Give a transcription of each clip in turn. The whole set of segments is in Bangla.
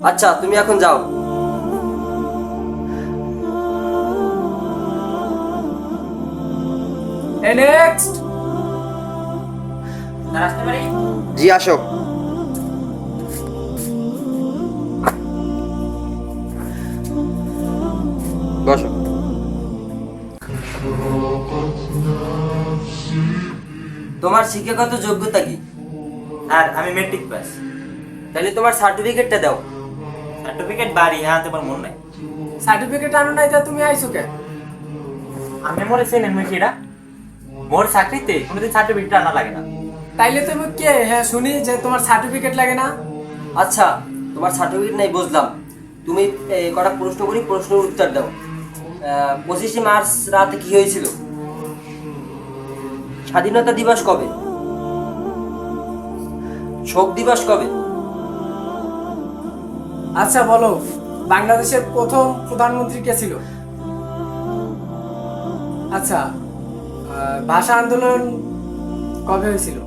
আচ্ছা তুমি এখন যাও। নেক্সট জি আসো। বসো। তোমার শিক্ষাগত যোগ্যতা কি? আর আমি মেট্রিক পাস তাহলে তোমার সার্টিফিকেটটা দাও। সার্টিফিকেট বাড়ি হ্যাঁ তোমার মন নাই। সার্টিফিকেট আনো নাই তা তুমি আইছো কে আমি মরে চেনেন মুই সেটা মোর চাকরিতে কোনোদিন সার্টিফিকেট আনা লাগে না। তাইলে তুমি কে? হ্যাঁ শুনি যে তোমার সার্টিফিকেট লাগে না? আচ্ছা তোমার সার্টিফিকেট নাই বুঝলাম। তুমি কটা প্রশ্ন করি প্রশ্নের উত্তর দাও। পঁচিশে মার্চ রাতে কি হয়েছিল? স্বাধীনতা দিবস কবে? শোক দিবস কবে? আচ্ছা বলো বাংলাদেশের প্রথম প্রধানমন্ত্রী কে ছিল? আচ্ছা ভাষা আন্দোলন কবে হয়েছিল?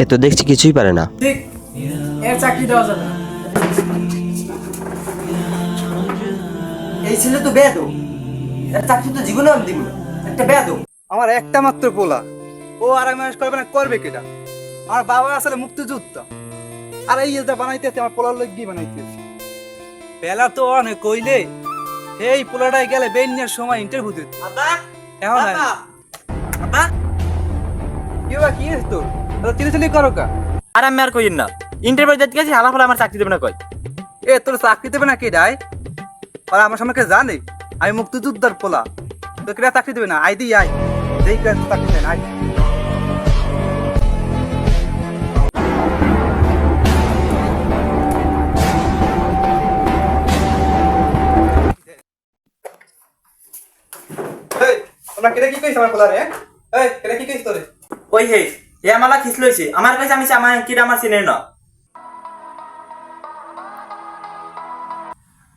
এ তো দেখছি কিছুই পারে না। ঠিক এর চাকরি দেওয়া যাবে না। এই ছেলে তো বেদ এর চাকরি তো জীবনে আমি দিব না। একটা বেদ আমার একটা মাত্র পোলা। ও আড়াই মাস করবে না করবে কেটা? আমার বাবা আসলে মুক্তিযোদ্ধা। আর এই এটা বানাইতেছে আমার পোলার লোক গিয়ে বানাইতেছে। বেলা তো অনেক কইলে এই পোলাটাই গেলে বেন্যার সময় ইন্টারভিউ দিতে। এখন আয়। কি বা কি হয়েছে তোর? তোর চিলি চিলি করো কা। আর আমি আর কইন না। ইন্টারভিউ দিতে গেছি হালা ফলে আমার চাকরি দেবে না কই এ তোর চাকরি দেবে না কে ডাই? আর আমার সামনে কে জানে। আমি মুক্তিযোদ্ধার পোলা। তোর কেটা চাকরি দেবে না। আই দি আই দেই কেন চাকরি দেয় না তোমরা কেটে কি কইছ আমার পোলারে? এই কেটে কি কইছ তোরে ওই হে এ আমালা খিসলইছে আমার কাছে আমি আমার কি আমার চিনে না।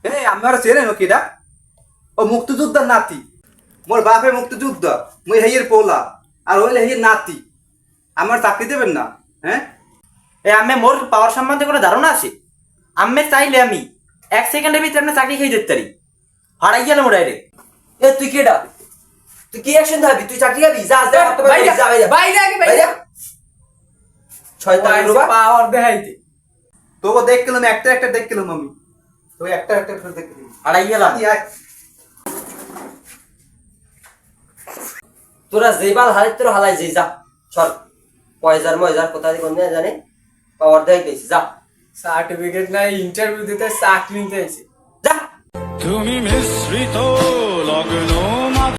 এই আমার চেনে নকিটা ও মুক্তিযোদ্ধার নাতি। মোর বাপে মুক্তিযুদ্ধ মুই হেয়ের পোলা আর ওই হেয়ের নাতি। আমার চাকরি দেবেন না হ্যাঁ এ আমি মোর পাওয়ার সম্বন্ধে কোনো ধারণা আছে? আমি চাইলে আমি এক সেকেন্ডের ভিতরে আপনার চাকরি খেয়ে যেতে পারি হারাই গেলাম ডাইরেক্ট এ তুই কেডা? তুই কি অ্যাকশন দিবি তুই চাকরি খাবি যা যা বাইরে, যা বাইরে আগে, বাইরে। রূপা পাওয়ার দেখাইতে। তোকে দেখ গেলাম একটা একটা দেখ গেলাম আমি। তো একটা একটা করে গেলাম। তোরা হালাই তোর হালাই যাই যা চল। পয়জার ময়জার কোথায় কোন জানে। পাওয়ার দেয় পেয়েছি যা। সার্টিফিকেট নাই ইন্টারভিউ দিতে চাকরি নিতে যা। তুমি মিশ্রিত লগ্ন